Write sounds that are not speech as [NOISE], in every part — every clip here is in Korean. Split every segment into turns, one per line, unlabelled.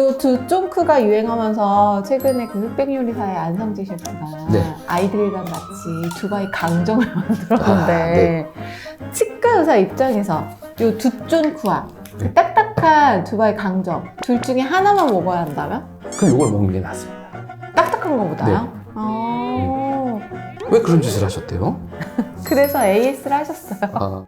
요두 쫑크가 유행하면서 최근에 그 흑백 요리사의 안성재 셰프가
네.
아이들이랑 같이 두바이 강정을 [LAUGHS] 만들었는데
아, 네.
치과 의사 입장에서 요두 쫑크와 그
네.
딱딱한 두바이 강정 둘 중에 하나만 먹어야 한다면?
그럼 이걸 먹는 게 낫습니다.
딱딱한 거보다요?
네.
아,
왜 그런 짓을 하셨대요? [LAUGHS]
그래서 AS를 하셨어요.
아,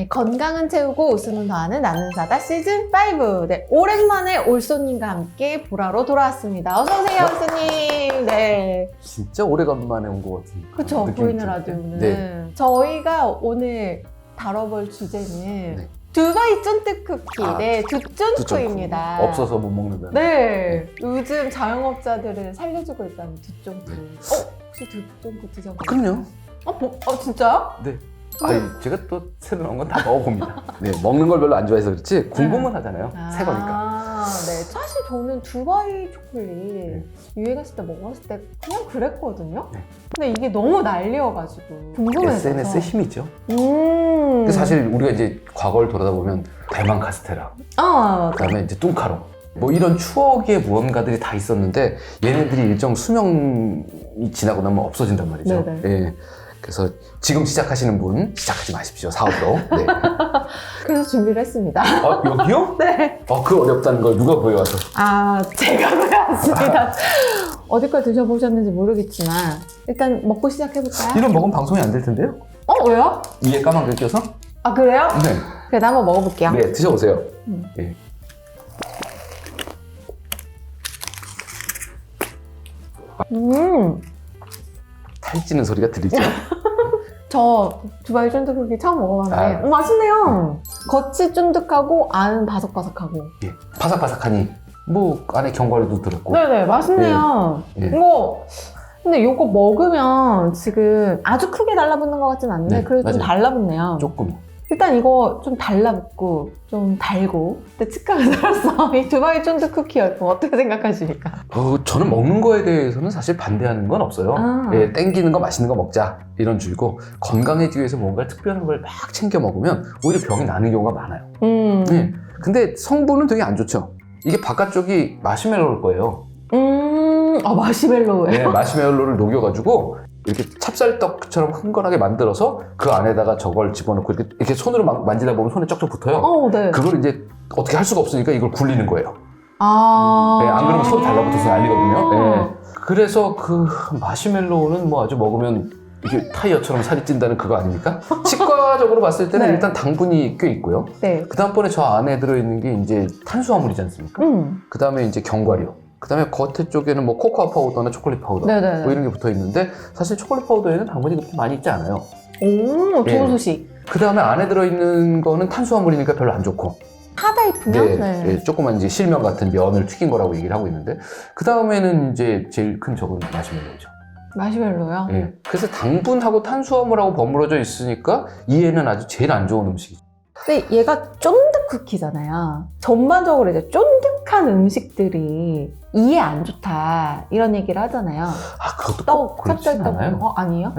네, 건강은 채우고 웃음은 더하는 나는 사다 시즌 5. 네, 오랜만에 올소님과 함께 보라로 돌아왔습니다. 어서 오세요, 올소님. 네,
진짜 오래간만에 온 것 같은.
그렇죠.
느낌이
보이는
드는데.
라디오는
네.
저희가 오늘 다뤄볼 주제는
네.
두바이 쫀득 쿠키,
아,
네,
두점프.
두쫀크입니다.
없어서 못 먹는다.
네, 요즘 자영업자들을 살려주고 있다는 두쫀크.
네.
어, 혹시 두쫀크 드셔보셨어요?
아, 그럼요.
어, 뭐, 어, 진짜요?
네. 아니, 제가 또 새로 나온 건 다 먹어봅니다. 네, 먹는 걸 별로 안 좋아해서 그렇지 궁금은 하잖아요. 새 거니까.
아, 네. 사실 저는 두바이 초콜릿
네.
유행했을 때 먹었을 때 그냥 그랬거든요.
네.
근데 이게 너무 난리여가지고 궁금해서.
SNS의 힘이죠.
음.
근데 사실 우리가 이제 과거를 돌아다 보면 대만 카스테라,
아.
그다음에 이제 뚱카롱, 뭐 이런 추억의 무언가들이 다 있었는데 얘네들이 일정 수명이 지나고 나면 없어진단 말이죠.
네네.
예. 그래서 지금 시작하시는 분 시작하지 마십시오 사업으로. 네. [LAUGHS]
그래서 준비를 했습니다.
어, 여기요? [LAUGHS]
네.
어, 그 어렵다는 걸 누가 보여와서.
아, 제가 그래왔습니다. [LAUGHS] 어디 걸 드셔보셨는지 모르겠지만 일단 먹고 시작해볼까요?
이런 먹으면 방송이 안 될 텐데요?
어, 왜요?
위에 까만 글 껴서?
아, 그래요?
네.
그래도 한번 먹어볼게요.
네, 드셔보세요.
음.
예.
음.
살찌는 소리가 들리죠? [LAUGHS]
저 두바이 쫀득 쿠키 처음 먹어봤는데
아.
어, 맛있네요. 겉이 쫀득하고 안은 바삭바삭하고.
예. 바삭바삭하니 뭐 안에 견과류도 들었고
네네 맛있네요.
예.
이거 근데 이거 먹으면 지금 아주 크게 달라붙는 것 같진 않는데
네,
그래도 좀
맞아요.
달라붙네요.
조금
일단 이거 좀 달라붙고 좀 달고 근데 치과가 들었어. [LAUGHS] 이 두바이 쫀득 쿠키 어떻게 생각하십니까?
어, 저는 먹는 거에 대해서는 사실 반대하는 건 없어요.
아.
예, 땡기는 거 맛있는 거 먹자 이런 주의고 건강해지기 위해서 뭔가 특별한 걸 막 챙겨 먹으면 오히려 병이 나는 경우가 많아요.
음.
예. 근데 성분은 되게 안 좋죠. 이게 바깥쪽이 마시멜로일 거예요.
음. 아 마시멜로예요.
예, 마시멜로를 녹여가지고 이렇게 찹쌀떡처럼 흥건하게 만들어서 그 안에다가 저걸 집어넣고 이렇게, 이렇게 손으로 막 만지다 보면 손에 쩍쩍 붙어요.
어, 네.
그걸 이제 어떻게 할 수가 없으니까 이걸 굴리는 거예요.
아.
예, 안 그러면 손 달라붙어서 난리거든요. 예. 그래서 그 마시멜로우는 뭐 아주 먹으면 이게 타이어처럼 살이 찐다는 그거 아닙니까? [LAUGHS] 치과적으로 봤을 때는
네.
일단 당분이 꽤 있고요.
네.
그 다음번에 저 안에 들어있는 게 이제 탄수화물이지 않습니까?
음.
그 다음에 이제 견과류. 그 다음에 겉에 쪽에는 뭐 코코아 파우더나 초콜릿 파우더.
네네.
뭐 이런 게 붙어 있는데 사실 초콜릿 파우더에는 당분이 그렇게 많이 있지 않아요.
오, 좋은
예.
소식.
그 다음에 안에 들어 있는 거는 탄수화물이니까 별로 안 좋고.
하다이프면?
네, 예, 조그만 이제 실면 같은 면을 튀긴 거라고 얘기를 하고 있는데 그 다음에는 이제 제일 큰 적은 마시멜로죠.
마시멜로요?
예. 그래서 당분하고 탄수화물하고 버무려져 있으니까 이해는 아주 제일 안 좋은 음식이죠.
근데 얘가 쫀득 쿠키잖아요. 전반적으로 이제 쫀득한 음식들이 이해 안 좋다 이런 얘기를 하잖아요.
아 그것도
떡,
꼭 그렇진
찹쌀떡
않아요.
어 아니에요?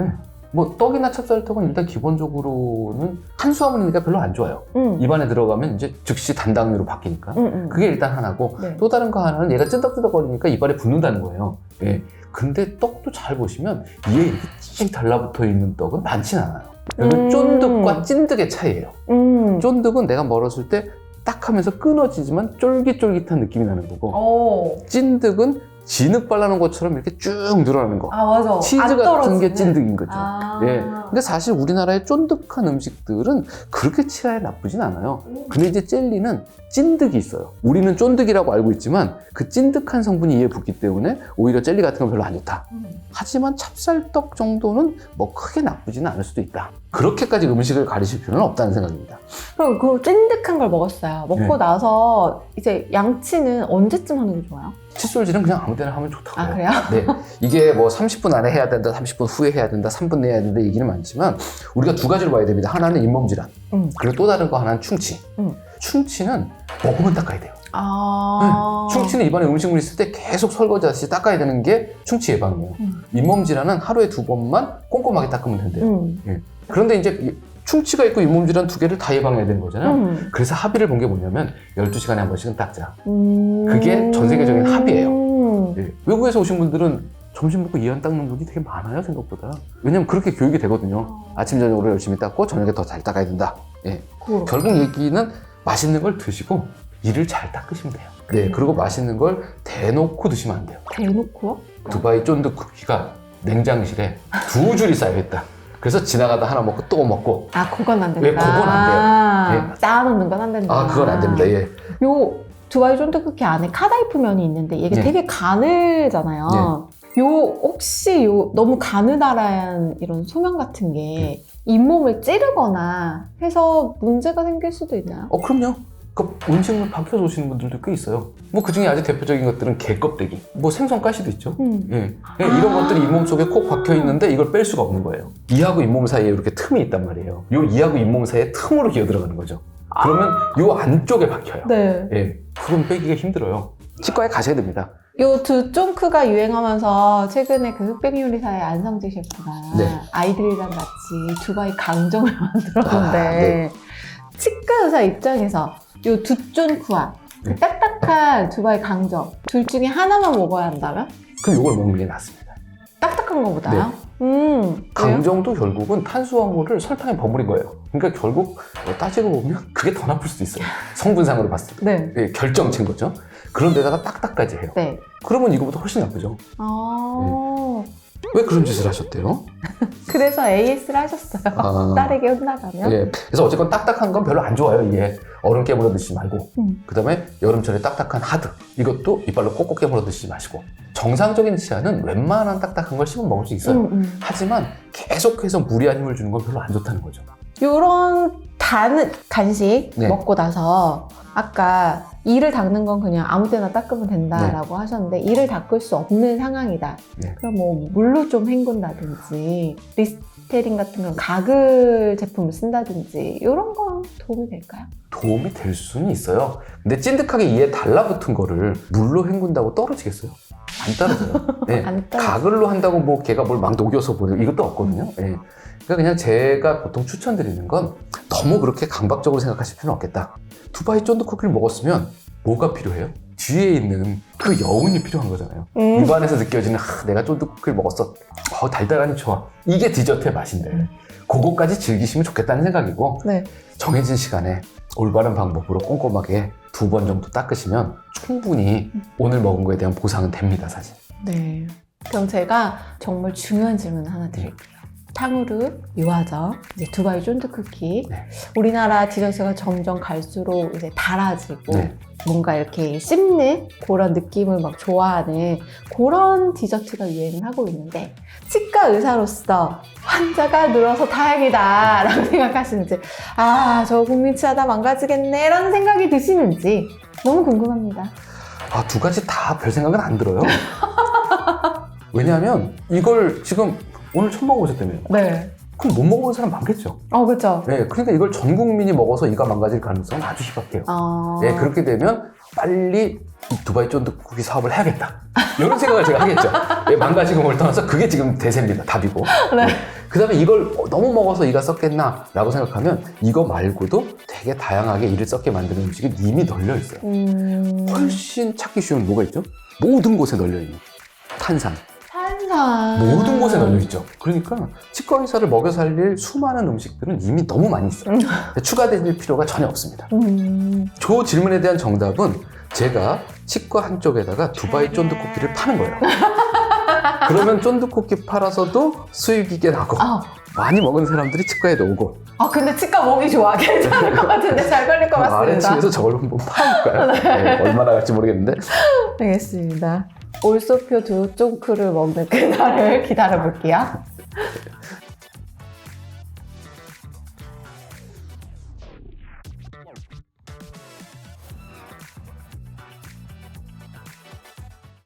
뭐 떡이나 찹쌀떡은 일단 기본적으로는 탄수화물이니까 별로 안 좋아요.
응.
입안에 들어가면 이제 즉시 단당류로 바뀌니까
응, 응.
그게 일단 하나고
네.
또 다른 거 하나는 얘가 찐덕찐덕거리니까 입안에 붙는다는 거예요. 예. 근데 떡도 잘 보시면 위에 이렇게 찡 달라붙어 있는 떡은 많진 않아요. 이건
음.
쫀득과 찐득의 차이예요.
음.
쫀득은 내가 멀었을 때 딱 하면서 끊어지지만 쫄깃쫄깃한 느낌이 나는 거고
어.
찐득은 진흙 발라놓은 것처럼 이렇게 쭉 늘어나는 거.
아 맞아.
치즈
안
같은. 게 찐득인 거죠.
아.
예. 근데 사실 우리나라의 쫀득한 음식들은 그렇게 치아에 나쁘진 않아요.
음.
근데 이제 젤리는 찐득이 있어요. 우리는 쫀득이라고 알고 있지만 그 찐득한 성분이 이에 붙기 때문에 오히려 젤리 같은 건 별로 안 좋다.
음.
하지만 찹쌀떡 정도는 뭐 크게 나쁘지는 않을 수도 있다. 그렇게까지 음식을 가리실 필요는 없다는 생각입니다.
그럼 그 찐득한 걸 먹었어요. 먹고
네.
나서 이제 양치는 언제쯤 하는 게 좋아요?
칫솔질은 그냥 아무 때나 하면 좋다고.
아 그래요?
네. 이게 뭐 30분 안에 해야 된다, 30분 후에 해야 된다, 3분 내에 해야 된다 얘기는 많지만 우리가 두 가지로 봐야 됩니다. 하나는 잇몸 질환,
음.
그리고 또 다른 거 하나는 충치.
음.
충치는 먹으면 닦아야 돼요.
아.
충치는 입안에 음식물 있을 때 계속 설거지하듯이 닦아야 되는 게 충치 예방이에요.
음.
잇몸 질환은 하루에 두 번만 꼼꼼하게 닦으면 된대요.
음.
그런데 이제 이- 충치가 있고 잇몸 질환 두 개를 다 예방해야 되는 거잖아요.
음.
그래서 합의를 본 게 뭐냐면 12시간에 한 번씩은 닦자.
음.
그게 전 세계적인 합의예요.
음.
예. 외국에서 오신 분들은 점심 먹고 이안 닦는 분이 되게 많아요 생각보다. 왜냐면 그렇게 교육이 되거든요. 아침 저녁으로 열심히 닦고 저녁에 더 잘 닦아야 된다. 예.
그-
결국 얘기는 맛있는 걸 드시고 이를 잘 닦으시면 돼요. 네. 그리고 맛있는 걸 대놓고 드시면 안 돼요.
대놓고요?
두바이 쫀득 쿠키가 냉장실에 두 줄이 쌓여있다. 그래서 지나가다 하나 먹고 또 먹고.
아, 그건 안 된다.
예, 그건 안 돼요.
아, 쌓아놓는 건 안 된다.
아, 그건 안 됩니다. 예.
요 두바이 쫀득쿠키 안에 카다이프 면이 있는데 이게
네.
되게 가늘잖아요. 요 혹시 요 너무 가느다란 이런 소면 같은 게 잇몸을 찌르거나 해서 문제가 생길 수도 있나요?
어, 그럼요. 그 음식물 밖에서 오시는 분들도 꽤 있어요. 뭐 그 중에 아주 대표적인 것들은 게 껍데기, 뭐 생선 가시도 있죠.
음.
예. 예, 이런 것들이 잇몸 속에 콕 박혀 있는데 이걸 뺄 수가 없는 거예요. 이하고 잇몸 사이에 이렇게 틈이 있단 말이에요. 요 이하고 잇몸 사이에 틈으로 기어 들어가는 거죠. 그러면 요 안쪽에 박혀요.
네.
예. 그건 빼기가 힘들어요. 치과에 가셔야 됩니다.
요 두 쫑크가 유행하면서 최근에 그 흑백 요리사의 안성재 셰프가
네.
아이들이랑 같이 두바이 강정을 [LAUGHS] 만들었는데
아, 네.
치과 의사 입장에서 요 두쫑크와 그
네.
딱딱한 두바이 강정 둘 중에 하나만 먹어야 한다면
그럼 요걸 먹는 게 낫습니다.
딱딱한 거보다요? 음. 왜요?
강정도 결국은 탄수화물을 설탕에 버무린 거예요. 그러니까 결국 뭐 따지고 보면 그게 더 나쁠 수도 있어요. 성분상으로 봤을 때.
네.
예, 결정체인 거죠. 그런 데다가 딱딱까지 해요.
네.
그러면 이거보다 훨씬 나쁘죠.
아.
왜 그런 짓을 하셨대요? [LAUGHS]
그래서 AS를 하셨어요.
아.
딸에게 혼나가면.
예. 그래서 어쨌건 딱딱한 건 별로 안 좋아요. 이게 얼음 깨물어 드시지 말고.
음.
그 다음에 여름철에 딱딱한 하드. 이것도 이빨로 꼭꼭 깨물어 드시지 마시고. 정상적인 치아는 웬만한 딱딱한 걸 씹어 먹을 수 있어요.
음, 음.
하지만 계속해서 무리한 힘을 주는 건 별로 안 좋다는 거죠.
요런 단 간식
네.
먹고 나서 아까 이를 닦는 건 그냥 아무 때나 닦으면 된다라고 하셨는데 이를 닦을 수 없는 상황이다.
네.
그럼 뭐 물로 좀 헹군다든지 리스테린 같은 건 가글 제품을 쓴다든지 이런 건 도움이 될까요?
도움이 될 수는 있어요. 근데 찐득하게 이에 달라붙은 거를 물로 헹군다고 떨어지겠어요? 안 떨어져요. [LAUGHS] 네.
안 떨어져.
가글로 한다고 뭐 걔가 뭘 막 녹여서 보내 이것도 없거든요. 예. 그러니까 그냥 제가 보통 추천드리는 건 너무 그렇게 강박적으로 생각하실 필요는 없겠다. 두바이 쫀득 쿠키를 먹었으면 뭐가 필요해요? 뒤에 있는 그 여운이 필요한 거잖아요.
음.
입안에서 느껴지는 아, 내가 쫀득 쿠키를 먹었어. 어, 달달하니 좋아. 이게 디저트의 맛인데 그거까지 즐기시면 좋겠다는 생각이고
네.
정해진 시간에 올바른 방법으로 꼼꼼하게 두 번 정도 닦으시면 충분히 오늘 먹은 거에 대한 보상은 됩니다, 사실.
네. 그럼 제가 정말 중요한 질문 하나 드릴게요. 탕후루, 유화정, 이제 두바이 쫀득쿠키.
네.
우리나라 디저트가 점점 갈수록 이제 달아지고
네.
뭔가 이렇게 씹는 그런 느낌을 막 좋아하는 그런 디저트가 유행을 하고 있는데 치과 의사로서 환자가 늘어서 다행이다 라고 [LAUGHS] 생각하시는지 아 저 국민 치아다 망가지겠네 라는 생각이 드시는지 너무 궁금합니다.
아, 두 가지 다 별 생각은 안 들어요. 왜냐하면 이걸 지금 오늘 처음 먹어보셨다며요.
네.
그럼 못 먹어본 사람 많겠죠.
어 그렇죠.
네, 그러니까 이걸 전 국민이 먹어서 이가 망가질 가능성은 아주 희박해요.
어...
네, 그렇게 되면 빨리 이 두바이 쫀득쿠키 사업을 해야겠다. 이런 생각을 제가 하겠죠. 예, 망가지고 뭘 떠나서 그게 지금 대세입니다. 답이고. [LAUGHS]
네.
그 다음에 이걸 너무 먹어서 이가 썩겠나? 라고 생각하면 이거 말고도 되게 다양하게 이를 썩게 만드는 음식이 이미 널려 있어요.
음...
훨씬 찾기 쉬운 뭐가 있죠? 모든 곳에 널려 있는 탄산.
탄산
모든 곳에 널려 있죠. 그러니까 치과 의사를 먹여 살릴 수많은 음식들은 이미 너무 많이 있어요.
음.
추가될 필요가 전혀 없습니다.
음...
저 질문에 대한 정답은 제가 치과 한쪽에다가 두바이 쫀득쿠키를 파는 거예요. 그러면 쫀득쿠키 팔아서도 수익이게 나고
아,
많이 먹은 사람들이 치과에도 오고
아 근데 치과 먹이 좋아 괜찮을 것 같은데 잘 걸릴 것 같습니다.
아래층에서 저걸 한번 파볼까요? 네, 얼마나 갈지 모르겠는데
알겠습니다. 올소표 두 쫑크를 먹는 그날을 [LAUGHS] 기다려 볼게요.